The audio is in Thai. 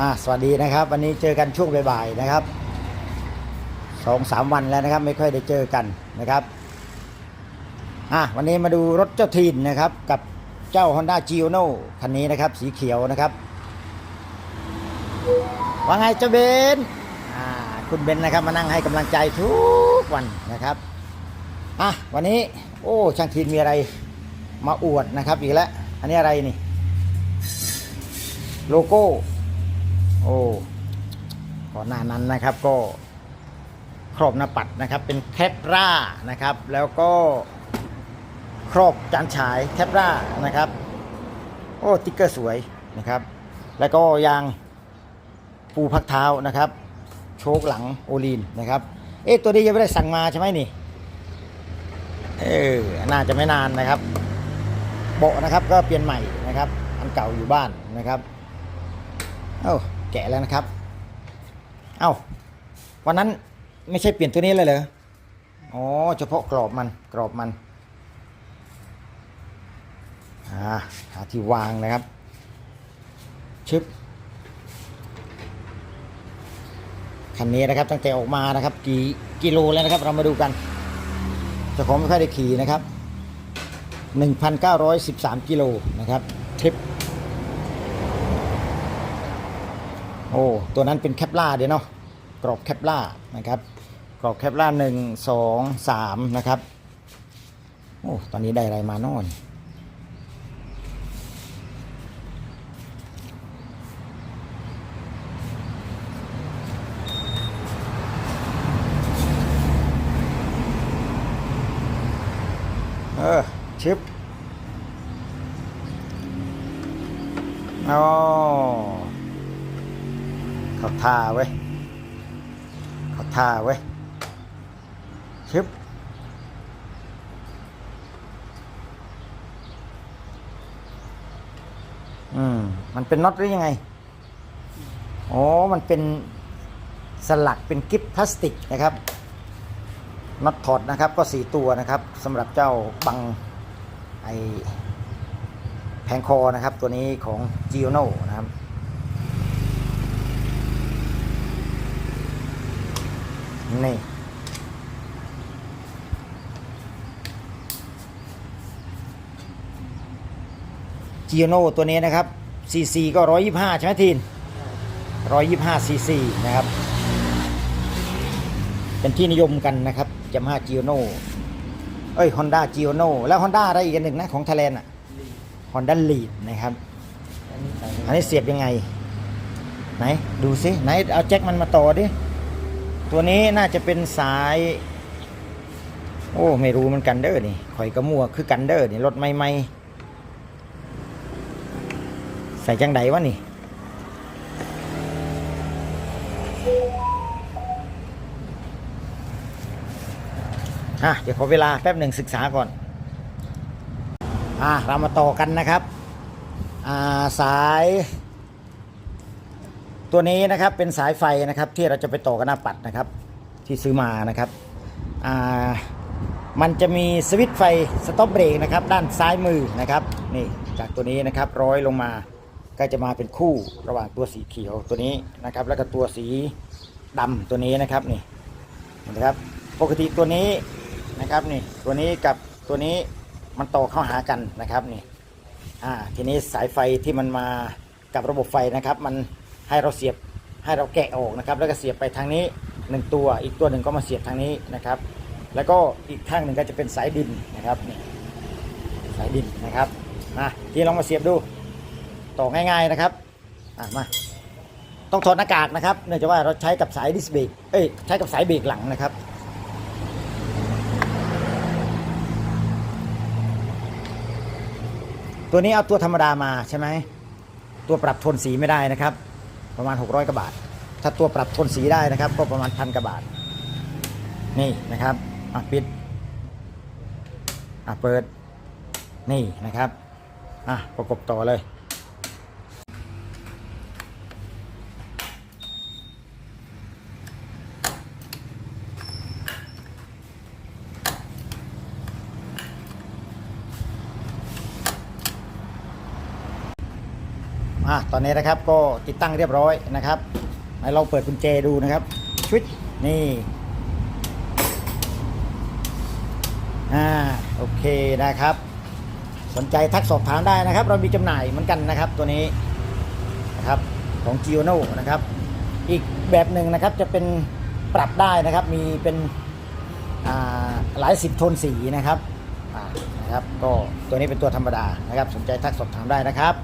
อ่าสวัสดีนะครับ วันนี้เจอกันช่วงบ่ายๆนะครับสองสามวันแล้วนะครับ ไม่ค่อยได้เจอกันนะครับอะวันนี้มาดูรถเจ้าถิ่นนะครับ กับเจ้า Honda g i o n o คันนี้นะครับ สีเขียวนะครับว่าไงเจ้าเบนอ่าคุณเบนนะครับมานั่งให้กำลังใจทุกวันนะครับอะวันนี้ โอ้ช่างทีนมีอะไรมาอวดนะครับอีกแล้วอันนี้อะไรนี่ โลโก้ โอ้ก่อนหน้านั้นนะครับก็ครอบหน้าปัดนะครับ เป็นแคปรานะครับ แล้วก็ครอบจานฉายแคปรานะครับ โอ้ติ๊กเกอร์สวยนะครับ แล้วก็ยางปูพักเท้านะครับ โชคหลังโอลีนนะครับ เอ๊ะตัวนี้ยังไม่ได้สั่งมาใช่ไหมนี่เออน่าจะไม่นานนะครับเบาะนะครับก็เปลี่ยนใหม่นะครับ อันเก่าอยู่บ้านนะครับ เอ้า แกะแล้วนะครับ เอ้าวันนั้นไม่ใช่เปลี่ยนตัวนี้เลยเหรออ๋อเฉพาะกรอบมันกรอบมันหาที่วางนะครับ ชึบคันนี้นะครับตั้งแต่ออกมานะครับ กี่กิโลแล้วนะครับ เรามาดูกันจ้าของไม่ค่อยได้ขี่นะครับ 1,913 กิโลนะครับทริป โอ้ตัวนั้นเป็นแคปล่าเดี๋ยวเนาะกรอบแคปล่านะครับกรอบแคปล่าหนึ่งสองสามนะครับโอ้ตอนนี้ได้อะไรมานอนเออชิปอ๋อ เขาท่าเว้เขาท่าเว้ชึบอืมมันเป็นน็อตหรือยังไงอ๋อมันเป็นสลักเป็นกิฟพลาสติกนะครับน็อตถอดนะครับก็สี่ตัวนะครับสำหรับเจ้าบังไอแผงคอนะครับ ตัวนี้ของ g i o n o นะครับ นี่ g i o n o ตัวนี้นะครับ cc ก็125ใช่ไหมทีน125 cc นะครับ เป็นที่นิยมกันนะครับยามาฮ่าจิโอโนเอ้ยฮอนด้าจิโอโนแล้วฮอนด้าอะไรอีกอันหนึ่งนะของไทยแลนด์อะฮอนด้าลีดนะครับ อันนี้เสียบยังไง ไหน ดูสิไหนเอาแจ็คมันมาต่อดิ ตัวนี้น่าจะเป็นสาย โอ้ ไม่รู้เหมันกันเด้อนี่ข่อยกระมัวคือกันเด้อนี่รถใหม่ๆใส่จังไดวะนี่ อะ เดี๋ยวขอเวลาแป๊บหนึ่งศึกษาก่อน อะ เรามาต่อกันนะครับ อ่า สาย ตัวนี้นะครับเป็นสายไฟนะครับที่เราจะไปต่อกันหน้าปัดนะครับ ที่ซื้อมานะครับอ่ามันจะมีสวิตช์ไฟสต็อปเบรกนะครับด้านซ้ายมือนะครับนี่จากตัวนี้นะครับร้อยลงมาก็จะมาเป็นคู่ระหว่างตัวสีเขียวตัวนี้นะครับ แล้วก็ตัวสีดำตัวนี้นะครับนี่นะครับปกติตัวนี้นะครับนี่ตัวนี้กับตัวนี้มันต่อเข้าหากันนะครับนี่อ่าทีนี้สายไฟที่มันมากับระบบไฟนะครับ มัน ให้เราเสียบให้เราแกะออกนะครับ แล้วก็เสียบไปทางนี้หนึ่งตัว อีกตัวหนึ่งก็มาเสียบทางนี้นะครับ แล้วก็อีกข้างหนึ่งก็จะเป็นสายดินนะครับนี่สายดินนะครับมาที่ลองมาเสียบดูต่อง่าย ๆนะครับอะมาต้องถอดหน้ากากนะครับเนื่องจากว่าเราใช้กับสายดิสเบรกเอ้ยใช้กับสายเบรกหลังนะครับตัวนี้เอาตัวธรรมดามาใช่ไหมตัวปรับโทนสีไม่ได้นะครับ ประมาณ 600กว่าบาท ถ้าตัวปรับโทนสีได้นะครับ ก็ประมาณพันกว่าบาท นี่นะครับอะปิดอะเปิดนี่นะครับอะประกบต่อเลย อะตอนนี้นะครับก็ติดตั้งเรียบร้อยนะครับไหนลองเปิดกุญแจดูนะครับชวิตนี่อ่าโอเคนะครับ สนใจทักสอบถามได้นะครับ เรามีจำหน่ายเหมือนกันนะครับตัวนี้นะครับของ g i o n o นะครับอีกแบบหนึ่งนะครับจะเป็นปรับได้นะครับมีเป็นหลายสิบโทนสีนะครับนะครับ ก็ตัวนี้เป็นตัวธรรมดานะครับ สนใจทักสอบถามได้นะครับ